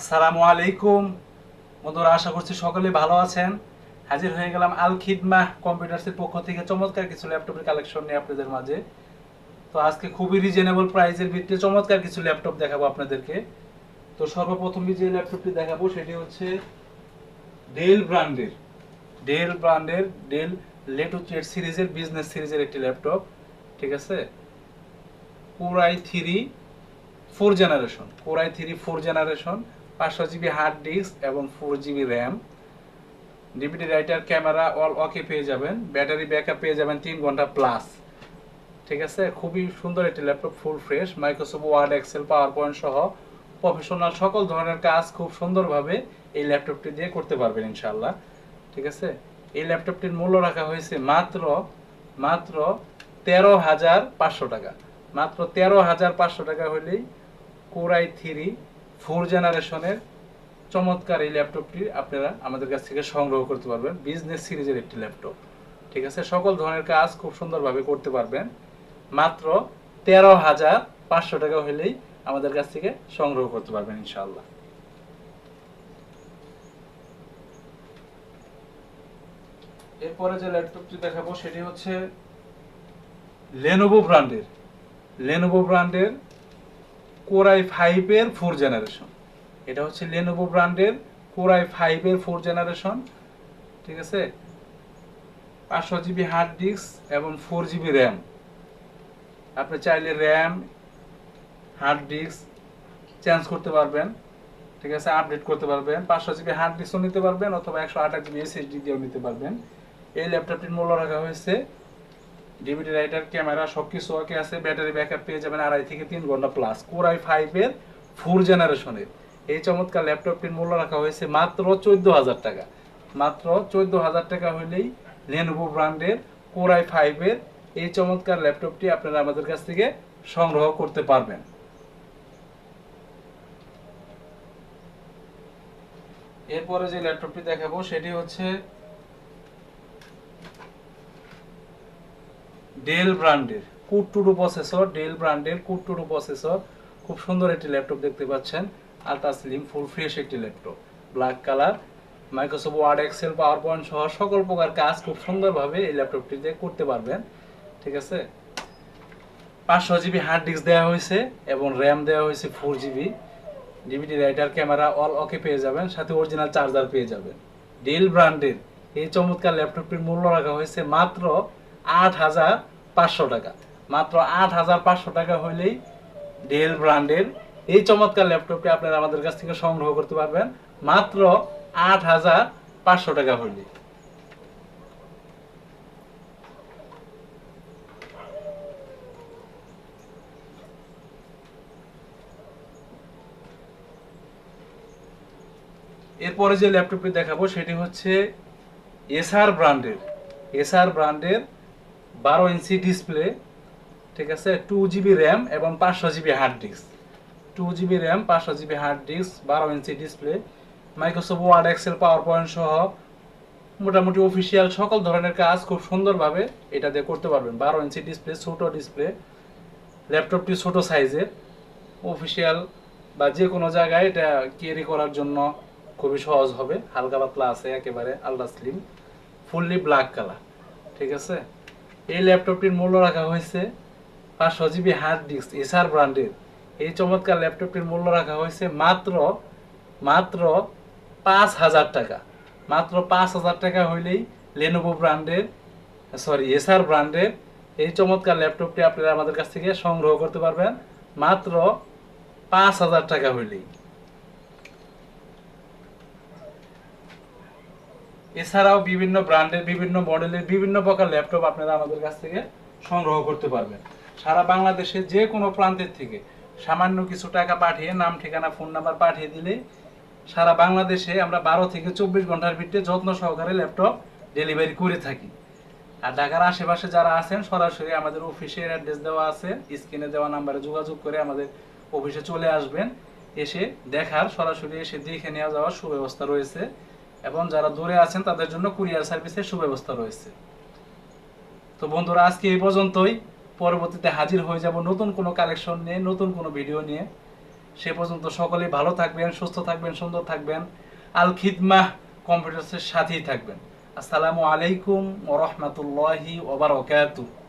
আসসালামু আলাইকুম। বন্ধুরা, আশা করছি সকলে ভালো আছেন। হাজির হয়ে গেলাম আল খিদমা কম্পিউটার্সের পক্ষ থেকে। চমৎকার কিছু ল্যাপটপের কালেকশন নিয়ে আপনাদের মাঝে। তো আজকে খুবই রিজনেবল প্রাইসের ভিত্তিতে চমৎকার কিছু ল্যাপটপ দেখাবো আপনাদেরকে। তো সর্বপ্রথম যে ল্যাপটপটি দেখাবো, সেটি হচ্ছে ডেল ব্র্যান্ডের ডেল ব্র্যান্ডের ডেল লেটুচেট সিরিজের বিজনেস সিরিজের একটি ল্যাপটপ। ঠিক আছে? Core i three four generation core i three four generation পাঁচশো জিবি হার্ড ডিস্ক এবং four GB RAM DVD writer camera all okay পেয়ে যাবেন। ব্যাটারি ব্যাকআপ পেয়ে যাবেন তিন ঘণ্টা প্লাস ঠিক আছে? খুবই সুন্দর একটি laptop full fresh Microsoft Word Excel PowerPoint সহ প্রফেশনাল সকল ধরনের কাজ খুব সুন্দরভাবে এই ল্যাপটপটি দিয়ে করতে পারবেন ইনশাল্লাহ ঠিক আছে? এই ল্যাপটপটির মূল্য রাখা হয়েছে মাত্র মাত্র তেরো হাজার পাঁচশো টাকা। মাত্র তেরো হাজার পাঁচশো টাকা হলেই কোরাই থ্রি ফোর জেনারেশনের চমৎকার এই ল্যাপটপটি আপনারা আমাদের কাছ থেকে সংগ্রহ করতে পারবেন। বিজনেস সিরিজের একটি ল্যাপটপ। ঠিক আছে? সকল ধরনের কাজ খুব সুন্দরভাবে করতে পারবেন। মাত্র তেরো হাজার পাঁচশো টাকা হলেই আমাদের কাছ থেকে সংগ্রহ করতে পারবেন ইনশাল্লাহ এরপরে যে ল্যাপটপটি দেখাবো, সেটি হচ্ছে লেনোভো ব্র্যান্ডের লেনোভো ব্র্যান্ডের কোরাই ফাইভের ফোর জেনারেশন এটা হচ্ছে লেনোভো ব্র্যান্ডের কোরাই ফাইভের ফোর জেনারেশন ঠিক আছে? পাঁচশো জিবি হার্ড ডিস্ক এবং ফোর জিবি র্যাম আপনি চাইলে র্যাম হার্ড ডিস্ক চেঞ্জ করতে পারবেন, ঠিক আছে? আপডেট করতে পারবেন। পাঁচশো জিবি হার্ড ডিস্কও নিতে পারবেন অথবা একশো আঠাশ জিবি এসএসডি দিয়েও নিতে পারবেন। এই ল্যাপটপটির মূল্য রাখা হয়েছে ডিভিডি রাইটার ক্যামেরা সব কিছু ওকে আছে ব্যাটারি ব্যাকআপ পেয়ে যাবেন আড়াই থেকে তিন ঘণ্টা প্লাস কোরাই ফাইভের ফোর জেনারেশনের এই চমৎকার ল্যাপটপটির মূল্য রাখা হয়েছে মাত্র চোদ্দ হাজার টাকা। মাত্র চোদ্দ হাজার টাকা হলেই লেনোভো ব্র্যান্ডের কোরাই ফাইভের এই চমৎকার ল্যাপটপটি আপনারা আমাদের কাছ থেকে সংগ্রহ করতে পারবেন। এরপরে যে ল্যাপটপটি দেখাবো, সেটি হচ্ছে ডেল ব্র্যান্ডের কুট টুডু প্রসেসর ডেল ব্র্যান্ডের কুট টুডু প্রসেসর খুব সুন্দর একটি ল্যাপটপ দেখতে পাচ্ছেন। আলট্রা স্লিম ফুল ফ্রেশ একটি laptop black colour Microsoft Word Excel PowerPoint সহ সকল প্রকার কাজ খুব সুন্দরভাবে এই ল্যাপটপটি দিয়ে করতে পারবেন। ঠিক আছে? পাঁচশো জিবি হার্ড ডিস্ক দেওয়া হয়েছে এবং র্যাম দেওয়া হয়েছে four GB. DVD writer camera all okay পেয়ে যাবেন, সাথে অরিজিনাল চার্জার পেয়ে যাবেন। ডেল ব্র্যান্ডের এই চমৎকার ল্যাপটপটির মূল্য রাখা হয়েছে মাত্র আট হাজার পাঁচশো টাকা। মাত্র আট হাজার পাঁচশো টাকা হলেই ডেল ব্র্যান্ডের এই চমৎকার ল্যাপটপটি আপনারা আমাদের কাছ থেকে সংগ্রহ করতে পারবেন। মাত্র আট হাজার পাঁচশো টাকা হলেই এরপরে যে ল্যাপটপটি দেখাবো, সেটি হচ্ছে এসআর ব্র্যান্ডের এসআর ব্র্যান্ডের বারো ইঞ্চি ডিসপ্লে ঠিক আছে? টু জিবি র্যাম এবং পাঁচশো GB hard disk two GB RAM পাঁচশো জিবি হার্ড ডিস্ক বারো inch display Microsoft Word Excel PowerPoint সহ মোটামুটি অফিসিয়াল সকল ধরনের কাজ খুব সুন্দরভাবে এটা দিয়ে করতে পারবেন। বারো ইঞ্চি ডিসপ্লে ছোটো ডিসপ্লে ল্যাপটপটি ছোট সাইজের অফিসিয়াল বা যে কোনো জায়গায় এটা ক্যারি করার জন্য খুবই সহজ হবে। হালকা পাতলা আছে, একেবারে ultra slim fully black colour ঠিক আছে? এই ল্যাপটপটির মূল্য রাখা হয়েছে পাঁচশো জিবি হার্ড ডিস্ক এসআর ব্র্যান্ডের এই চমৎকার ল্যাপটপটির মূল্য রাখা হয়েছে মাত্র মাত্র পাঁচ হাজার টাকা। মাত্র পাঁচ হাজার টাকা হইলেই লেনোভো ব্র্যান্ডের সরি এসআর ব্র্যান্ডের এই চমৎকার ল্যাপটপটি আপনারা আমাদের কাছ থেকে সংগ্রহ করতে পারবেন। মাত্র পাঁচ হাজার টাকা হইলেই। এছাড়াও বিভিন্ন ব্র্যান্ডের, বিভিন্ন মডেলের, বিভিন্ন প্রকার ল্যাপটপ আপনারা আমাদের কাছ থেকে সংগ্রহ করতে পারবেন। সারা বাংলাদেশে যে কোনো প্রান্তের থেকে সামান্য কিছু টাকা পাঠিয়ে, নাম, ঠিকানা, ফোন নাম্বার পাঠিয়ে দিলে সারা বাংলাদেশে আমরা বারো থেকে চব্বিশ ঘণ্টার ভিতরে যত্ন সহকারে ল্যাপটপ ডেলিভারি করে থাকি। আর ঢাকার আশেপাশে যারা আছেন, সরাসরি আমাদের অফিসের অ্যাড্রেস দেওয়া আছে, স্ক্রিনে দেওয়া নাম্বারে যোগাযোগ করে আমাদের অফিসে চলে আসবেন। এসে দেখার, সরাসরি এসে দেখে নেওয়া যাওয়ার সুব্যবস্থা রয়েছে। এবং যারা দূরে আছেন, তাদের জন্য কুরিয়ার সার্ভিসের সুব্যবস্থা রয়েছে। তো বন্ধুরা, আজকে এই পর্যন্তই। পরবর্তীতে হাজির হয়ে যাব নতুন কোনো কালেকশন নিয়ে, নতুন কোনো ভিডিও নিয়ে। সে পর্যন্ত সকলেই ভালো থাকবেন, সুস্থ থাকবেন, সুন্দর থাকবেন। আল খিদমাহ কম্পিউটার্সের সাথেই থাকবেন। আসসালামু আলাইকুম ওরহমতুল্লাহি ওবারকাতুহ